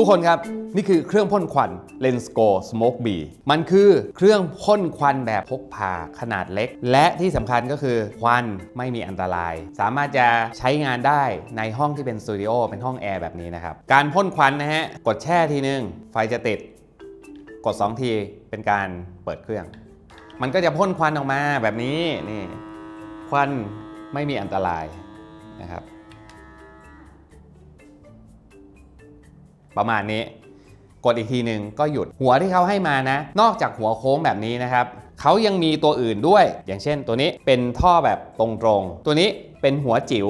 ทุกคนครับ นี่คือเครื่องพ่นควัน Lensco Smoke B มันคือเครื่องพ่นควันแบบพกพาขนาดเล็ก และที่สำคัญก็คือควันไม่มีอันตราย สามารถจะใช้งานได้ในห้องที่เป็นสตูดิโอเป็นห้องแอร์แบบนี้นะครับ การพ่นควันนะฮะ กดแช่ทีนึง ไฟจะติด กด 2 ทีเป็นการเปิดเครื่อง มันก็จะพ่นควันออกมาแบบนี้นี่ควันไม่มีอันตรายนะครับ ประมาณนี้ กดอีกทีหนึ่งก็หยุดหัวที่เขาให้มานะ นอกจากหัวโค้งแบบนี้นะครับเขายังมีตัวอื่นด้วย อย่างเช่นตัวนี้เป็นท่อแบบตรงๆ ตัวนี้เป็นหัวจิ๋ว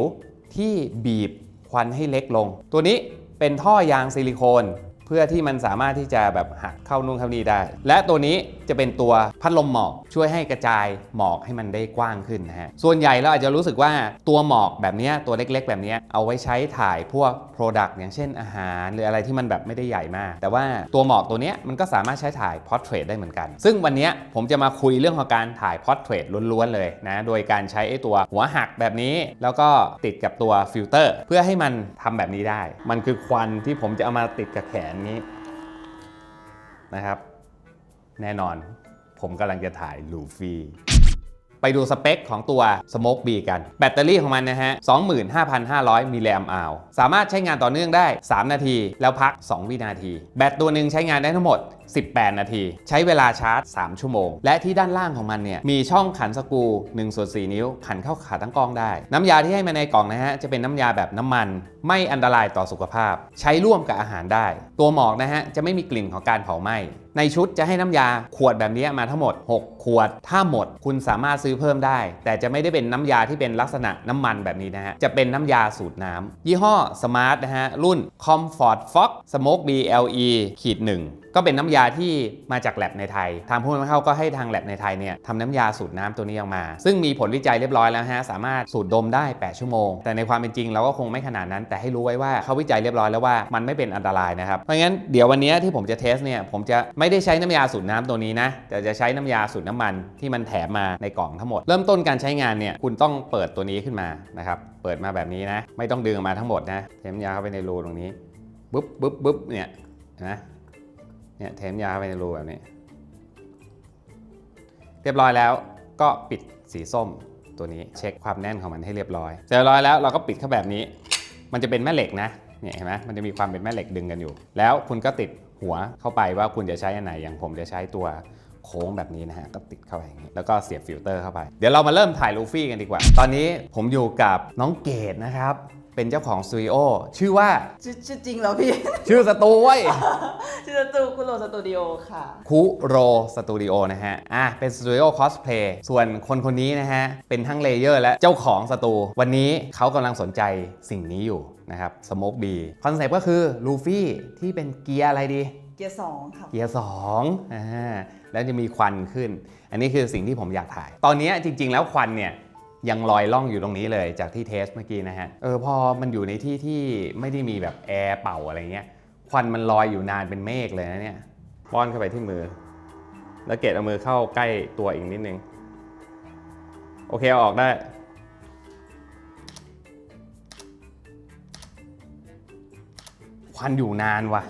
ที่บีบควันให้เล็กลง ตัวนี้เป็นท่อยางซิลิโคน เพื่อที่มันสามารถที่จะแบบหักเข้านู่นเข้านี่ได้ และตัวนี้จะเป็นตัวพัดลมหมอกช่วยให้กระจายหมอกให้มันได้กว้างขึ้นนะฮะส่วนใหญ่เราอาจจะรู้สึกว่าตัวหมอกแบบนี้ตัวเล็กๆ แบบนี้เอาไว้ใช้ถ่ายพวก Product อย่างเช่นอาหารหรืออะไรที่มันแบบไม่ได้ใหญ่มาก แต่ว่าตัวหมอกตัวนี้มันก็สามารถใช้ถ่าย Portrait ได้เหมือนกัน ซึ่งวันนี้ผมจะมาคุยเรื่องของการถ่าย Portrait ล้วนๆเลยนะโดยการใช้ไอ้ตัวหัวหักแบบนี้ แล้วก็ติดกับตัวฟิลเตอร์เพื่อให้มันทำแบบนี้ได้ มันคือควันที่ผมจะเอามาติดกับแขนนี้นะครับ แน่นอนผมกำลังจะถ่ายลูฟี่ไปดูสเปคของตัว Smoke B กัน แบตเตอรี่ของมันนะฮะ 25,500 มิลลิแอมป์อาวสามารถใช้งานต่อเนื่องได้ 3 นาที แล้วพัก 2 วินาที แบตตัวหนึ่งใช้งานได้ทั้งหมด 18 นาที ใช้เวลาชาร์จ 3 ชั่วโมง และที่ด้านล่างของมันเนี่ยมีช่องขันสกู1ส่วน4นิ้ว ขันเข้าขาตั้งกล้องได้ น้ำยาที่ให้มาในกล่องนะฮะ จะเป็นน้ำยาแบบน้ำมัน ไม่อันตรายต่อสุขภาพ ใช้ร่วมกับอาหารได้ ตัวหมอกนะฮะ จะไม่มีกลิ่นของการเผาไหม้ในชุดจะให้น้ำยาขวดแบบนี้มาทั้งหมด 6 ขวด ถ้าหมดคุณสามารถซื้อเพิ่มได้ แต่จะไม่ได้เป็นน้ำยาที่เป็นลักษณะน้ำมันแบบนี้นะฮะ จะเป็นน้ำยาสูตรน้ำยี่ห้อ Smart นะฮะรุ่น Comfort Fox Smoke BLE ขีดหนึ่ง ก็เป็นน้ำยาที่มาจากแลบในไทย ทางผู้นำเข้าก็ให้ทางแลบในไทยเนี่ยทำน้ำยาสูตรน้ำตัวนี้ออกมา ซึ่งมีผลวิจัยเรียบร้อยแล้วฮะสามารถสูดดมได้ 8 ชั่วโมง แต่ในความเป็นจริงเราก็คงไม่ขนาดนั้น แต่ให้รู้ไว้ว่าเขาวิจัยเรียบร้อยแล้วว่ามันไม่เป็นอันตรายนะครับเพราะงั้นเดี๋ยววันนี้ที่ผมจะเทสเนี่ยผมจะไม่ได้ใช้น้ำยาสูตรน้ำตัวนี้นะแต่จะใช้น้ำยาสูตรน้ำมันที่มันแถมมาในกล่องทั้งหมด เริ่มต้นการใช้งานเนี่ยคุณต้องเปิดตัวนี้ขึ้นมานะครับเปิดมาแบบนี้นะ ไม่ต้องดึงออกมาทั้งหมดนะเทน้ำยาเข้าไปในรูตรงนี้บึ๊บบึ๊บบึ๊บเนี่ยนะ เนี่ยเทมยาเข้าไปในรูแบบนี้ เรียบร้อยแล้วก็ปิดสีส้มตัวนี้เช็คความแน่นของมันให้เรียบร้อยเสร็จเรียบร้อยแล้วเราก็ปิดเข้าแบบนี้ มันจะเป็นแม่เหล็กนะเนี่ยเห็นไหมมันจะมีความเป็นแม่เหล็กดึงกันอยู่ แล้วคุณก็ติดหัวเข้าไปว่าคุณจะใช้อันไหนอย่างผมจะใช้ตัวโค้งแบบนี้นะฮะก็ติดเข้าไปอย่างนี้แล้วก็เสียบฟิลเตอร์เข้าไป เดี๋ยวเรามาเริ่มถ่ายลูฟี่กันดีกว่า ตอนนี้ผมอยู่กับน้องเกดนะครับ เป็นเจ้าของสตูดิโอชื่อว่าชื่อชื่อจริงแล้วพี่ ชื่อสตูเว้ย ชื่อสตูคุโรสตูดิโอค่ะ คุโรสตูดิโอนะฮะ อะ เป็นสตูดิโอคอสเพลย์ ส่วนคนคนนี้นะฮะ เป็นทั้งเลเยอร์และเจ้าของสตู วันนี้เขากำลังสนใจสิ่งนี้อยู่นะครับสโมกบีคอนเซปต์ก็คือลูฟี่ที่เป็นเกียร์อะไรดี เกียร์สองค่ะ เกียร์2อ่า แล้วจะมีควันขึ้น อันนี้คือสิ่งที่ผมอยากถ่าย ตอนนี้จริง ๆ แล้วควันเนี่ย ยังลอยล่องอยู่ตรงนี้เลยจากที่เทสเมื่อกี้นะฮะ เออพอมันอยู่ในที่ที่ไม่ได้มีแบบแอร์เป่าอะไรเงี้ย ควันมันลอยอยู่นานเป็นเมฆเลยนะเนี่ย ป้อนเข้าไปที่มือ แล้วเกดเอามือเข้าใกล้ตัวอีกนิดนึง โอเคเอาออกได้ ควันอยู่นานว่ะ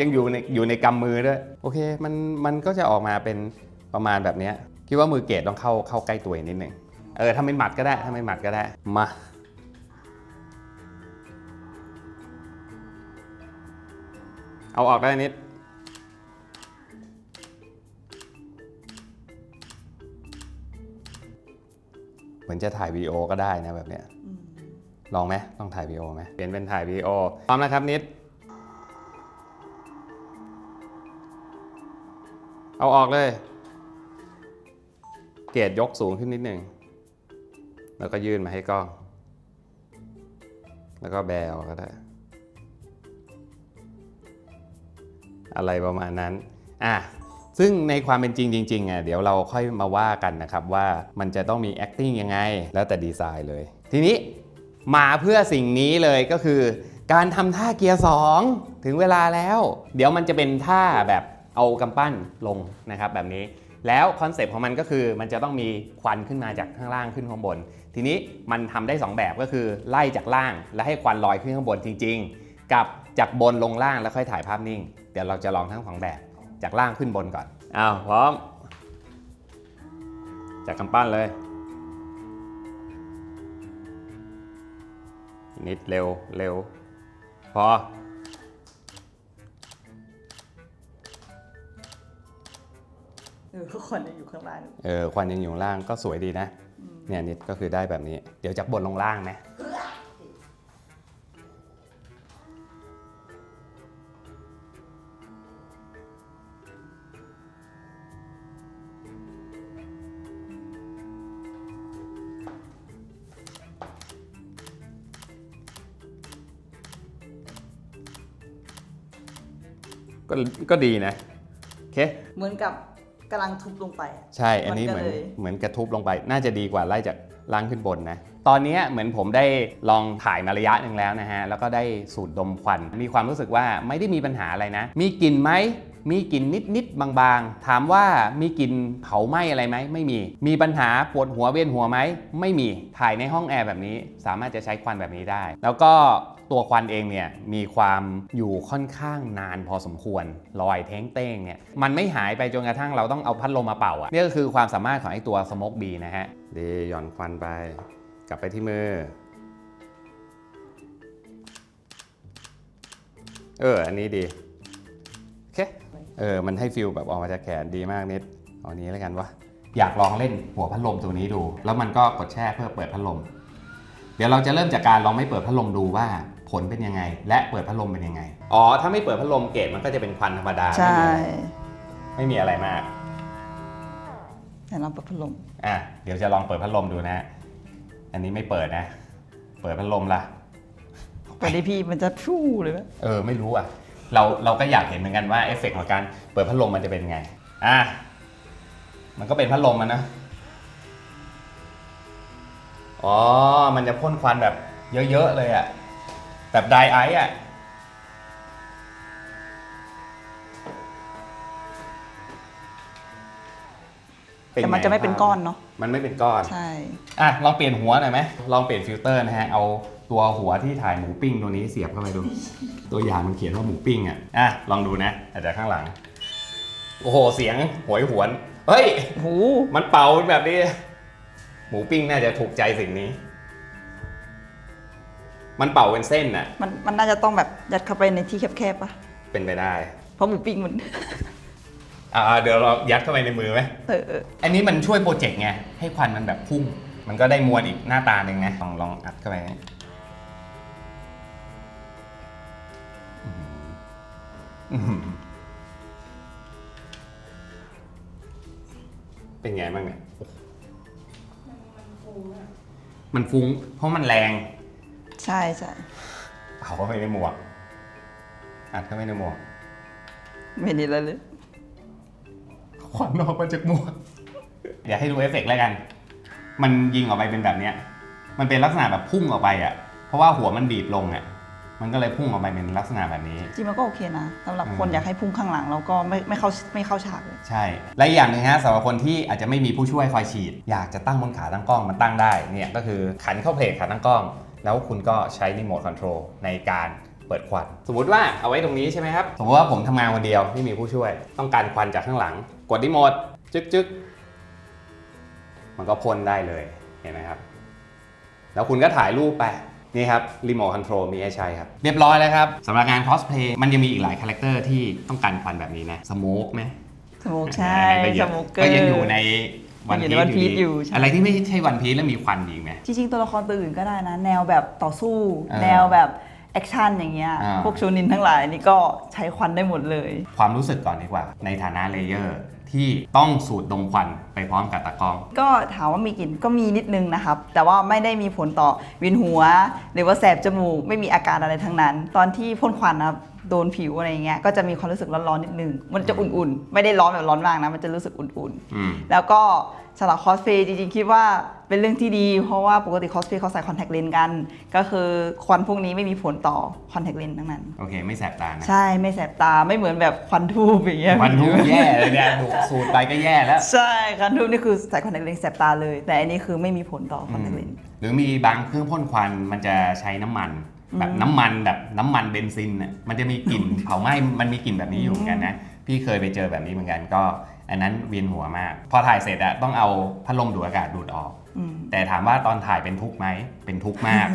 ยังอยู่ในอยู่ในกำมือด้วย โอเค มันมันก็จะออกมาเป็นประมาณแบบนี้คิดว่ามือเกดต้องเข้าเข้าใกล้ตัวอีกนิดหนึ่ง เออถ้าเป็นหมัดก็ได้ถ้าเป็นหมัดก็ได้ มาเอาออกได้นิด เหมือนจะถ่ายวีดีโอก็ได้นะแบบเนี้ยอืมลองไหมต้องถ่ายวีดีโอไหมเปลี่ยนเป็นถ่ายวีดีโอพร้อมนะครับนิด เอาออกเลย เกรดยกสูงขึ้นนิดหนึ่ง แล้วก็ยื่นมาให้กล้อง แล้วก็แบลก็ได้ อะไรประมาณนั้น อะซึ่งในความเป็นจริงจริงๆอะเดี๋ยวเราค่อยมาว่ากันนะครับว่ามันจะต้องมี acting ยังไง แล้วแต่ดีไซน์เลย ทีนี้มาเพื่อสิ่งนี้เลยก็คือ การทำท่าเกียร์ 2 ถึงเวลาแล้ว เดี๋ยวมันจะเป็นท่าแบบเอากำปั้นลงนะครับแบบนี้ แล้วคอนเซปต์ของมันก็คือมันจะต้องมีควันขึ้นมาจากข้างล่างขึ้นข้างบน ทีนี้มันทำได้ 2 แบบก็คือไล่จากล่างแล้วให้ควันลอยขึ้นข้างบนจริง ๆ กับจากบนลงล่างแล้วค่อยถ่ายภาพนิ่ง เดี๋ยวเราจะลองทั้งสองแบบจากล่างขึ้นบนก่อนอ้าวพร้อม จากกำปั้นเลย นิดเร็วเร็วพอ เออคนยังอยู่ข้างล่างเออควันยังอยู่ข้างล่างก็สวยดีนะ เนี่ยนิดก็คือได้แบบนี้ เดี๋ยวจากบนลงล่างนะก็ก็ดีนะ โอเค เหมือนกับ กำลังทุบลงไปอะใช่ อันนี้เหมัมือนนก็เลย เหมือนกระทุบลงไป น่าจะดีกว่าไล่จากล่างขึ้นบนนะ ตอนนี้เหมือนผมได้ลองถ่ายมาระยะหนึ่งแล้วนะฮะ แล้วก็ได้สูดดมควัน มีความรู้สึกว่าไม่ได้มีปัญหาอะไรนะ มีกลิ่นไหม มีกลิ่นนิดๆบางๆ ถามว่ามีกลิ่นเผาไหม้อะไรไหม ไม่มี มีปัญหาปวดหัวเวียนหัวไหม ไม่มี ถ่ายในห้องแอร์แบบนี้ สามารถจะใช้ควันแบบนี้ได้ แล้วก็ ตัวควันเองเนี่ยมีความอยู่ค่อนข้างนานพอสมควรลอยเท้งเต้งเนี่ยมันไม่หายไปจนกระทั่งเราต้องเอาพัดลมมาเป่าอะ่ะนี่ก็คือความสามารถของไอ้ตัวสโมกบีนะฮะดีหย่อนควันไป กลับไปที่มือ เออ อันนี้ดีโอเคเออ มันให้ฟิลแบบออกมาจากแขนดีมากนิดเอานี้แล้วกันวะอยากลองเล่นหัวพัดลมตัวนี้ดู แล้วมันก็กดแช่เพื่อเปิดพัดลม ดี๋ยวเราจะเริ่มจากการลองไม่เปิดพัดลมดูว่าผลเป็นยังไง และเปิดพัดลมเป็นยังไง อ๋อ ถ้าไม่เปิดพัดลมเกรดมันก็จะเป็นควันธรรมดาใช่ ไม่มีอะไรมาก แต่เราเปิดพัดลม อะ เดี๋ยวจะลองเปิดพัดลมดูนะ อันนี้ไม่เปิดนะ เปิดพัดลมละไปดิพี่มันจะฟู่เลยไหมเออ ไม่รู้อะ เราเราก็อยากเห็นเหมือนกันว่าเอฟเฟกต์ของการเปิดพัดลมมันจะเป็นไง อะ มันก็เป็นพัดลมมันนะ อ๋อ มันจะพ่นควันแบบเยอะ ๆ เลยอะ แบบไดไอซ์อะ แต่มันจะไม่เป็นก้อนเนาะ มันไม่เป็นก้อน ใช่ อะ ลองเปลี่ยนหัวหน่อยไหม ลองเปลี่ยนฟิลเตอร์นะฮะ เอาตัวหัวที่ถ่ายหมูปิ้งตัวนี้เสียบเข้าไปดู ตัวอย่างมันเขียนว่าหมูปิ้งอะ อะ ลองดูนะ อาจจะข้างหลัง โอ้โห เสียงโหวยหวน เฮ้ยโหมันเป่าแบบนี้ หมูปิ้งน่าจะถูกใจสิ่งนี้ มันเป่าเป็นเส้นน่ะ มันมันน่าจะต้องแบบยัดเข้าไปในที่แคบๆปะเป็นไปได้ เพราะหมูปิ้งมัน อ่าเดี๋ยวเรายัดเข้าไปในมือไหมเออเอออันนี้มันช่วยโปรเจกต์ไง ให้ควันมันแบบพุ่ง มันก็ได้มวลอีกหน้าตาหนึ่งไงลองลองอัดเข้าไปนะอื้อหือเป็นไงบ้างเนี่ย มันฟุ้ง เพราะมันแรงใช่ใช่เอาเข้าไปในหมวก อัดเข้าไปในหมวก ไม่ดีแล้วเลยควันออกมาจากหมวก เดี๋ยวให้ดูเอฟเฟกต์แล้วกัน มันยิงออกไปเป็นแบบเนี้ย มันเป็นลักษณะแบบพุ่งออกไปอะ เพราะว่าหัวมันบีบลงอะ มันก็เลยพุ่งออกไปเป็นลักษณะแบบนี้ จริงมันก็โอเคนะสำหรับอืมคนอยากให้พุ่งข้างหลังแล้วก็ไม่ไม่เข้าไม่เข้าฉากเลยใช่ และอีกอย่างหนึ่งฮะสำหรับคนที่อาจจะไม่มีผู้ช่วยคอยฉีด อยากจะตั้งบนขาตั้งกล้องมันตั้งได้เนี่ยก็คือขันเข้าเพลทขาตั้งกล้อง แล้วคุณก็ใช้รีโมทคอนโทรลในการเปิดควัน สมมุติว่าเอาไว้ตรงนี้ใช่ไหมครับสมมติว่าผมทำงานคนเดียวไม่มีผู้ช่วย ต้องการควันจากข้างหลัง กดรีโมทจึ๊กจึ๊กมันก็พ่นได้เลยเห็นไหมครับ แล้วคุณก็ถ่ายรูปไป นี่ครับรีโมทคอนโทรลมีให้ใช้ครับ เรียบร้อยแล้วครับสำหรับงานคอสเพลย์มันยังมีอีกหลายคาแรคเตอร์ที่ต้องการควันแบบนี้นะสโมกไหมสโมกใช่ก็สยังโมกเกอก็ร์ยังอยู่ในวันยังพีอยู่ใน One ช Piece อยู่อยู่ใช่อะไรที่ไม่ใช่วันพีชแล้วมีควันอีกไหมจริงๆตัวละครตัวอื่นก็ได้นะ แนวแบบต่อสู้เออแนวแบบแอคชั่นอย่างเงี้ยอ่าพวกชูนินทั้งหลายนี่ก็ใช้ควันได้หมดเลย ความรู้สึกก่อนดีกว่าในฐานะเลเยอร์ ที่ต้องสูดดมควันไปพร้อมกับตากล้อง ก็ถามว่ามีกลิ่นก็มีนิดนึงนะครับ แต่ว่าไม่ได้มีผลต่อเวียนหัว หรือว่าแสบจมูกไม่มีอาการอะไรทั้งนั้น ตอนที่พ่นควันนะครับโดนผิวอะไรอย่างเงี้ยก็จะมีความรู้สึกร้อนๆนิดนึงมันจะอุ่นๆ ไม่ได้ร้อนแบบร้อนมากนะมันจะรู้สึกอุ่นอืม ๆ แล้วก็ สำหรับคอสเพลย์จริงๆ คิดว่าเป็นเรื่องที่ดี เพราะว่าปกติคอสเพลย์เขาใส่คอนแทคเลนส์กัน ก็คือควันพวกนี้ไม่มีผลต่อคอนแทคเลนส์ทั้งนั้น โอเค ไม่แสบตานะ ใช่ไม่แสบตาไม่เหมือนแบบควันทูบอย่างเงี้ยวันทุกแย่เลยเนี่ยถูกสูดไปก็แย่แล้ว ใช่ควันทูบนี่คือใส่คอนแทคเลนส์แสบตาเลย แต่อันนี้คือไม่มีผลต่อคอนแทคเลนส์หรือมีบางเครื่องพ่นควันมันจะใช้น้ำมัน แบบอืมน้ำมันแบบน้ำมันเบนซินน่ะมันจะมีกลิ่น เผาไหม้มันมีกลิ่นแบบนี้อยู่เหมือนกันนะพี่เคยไปเจอแบบนี้เหมือนกันก็ อันนั้นเวียนหัวมาก พอถ่ายเสร็จอะต้องเอาพัดลมดูดอากาศดูดออก อืม แต่ถามว่าตอนถ่ายเป็นทุกข์ไหม เป็นทุกข์มาก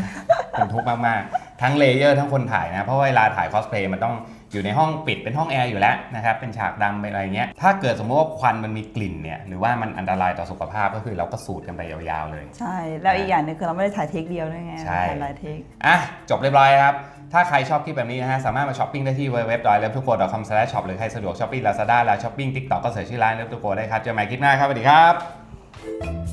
เป็นทุกข์มาก ๆ ทั้งเลเยอร์ทั้งคนถ่ายนะ เพราะว่าเวลาถ่ายคอสเพลย์มันต้อง อยู่ในห้องปิดเป็นห้องแอร์อยู่แล้วนะครับเป็นฉากดำเป็นอะไรเงี้ยถ้าเกิดสมมติว่าควันมันมีกลิ่นเนี่ยหรือว่ามันอันตรายต่อสุขภาพก็คือเราก็สูดกันไปยาวๆเลย ใช่ แล้วอีกอย่างหนึงคือเราไม่ได้ถ่ายเทคเดียวด้วยไงใช่ ถ่ายหลายเทค อะ จบเรียบร้อยครับ ถ้าใครชอบคลิปแบบนี้นะฮะ สามารถมาช้อปปิ้งได้ที่ www.com/shop หรือใครสะดวกช้อปปิ้ง Lazada แล้วช้อปปิ้ง TikTok ก็เสิร์ชชื่อร้านเลิฟทูโกได้ครับ เจอกันใหม่คลิปหน้าครับสวัสดีครับ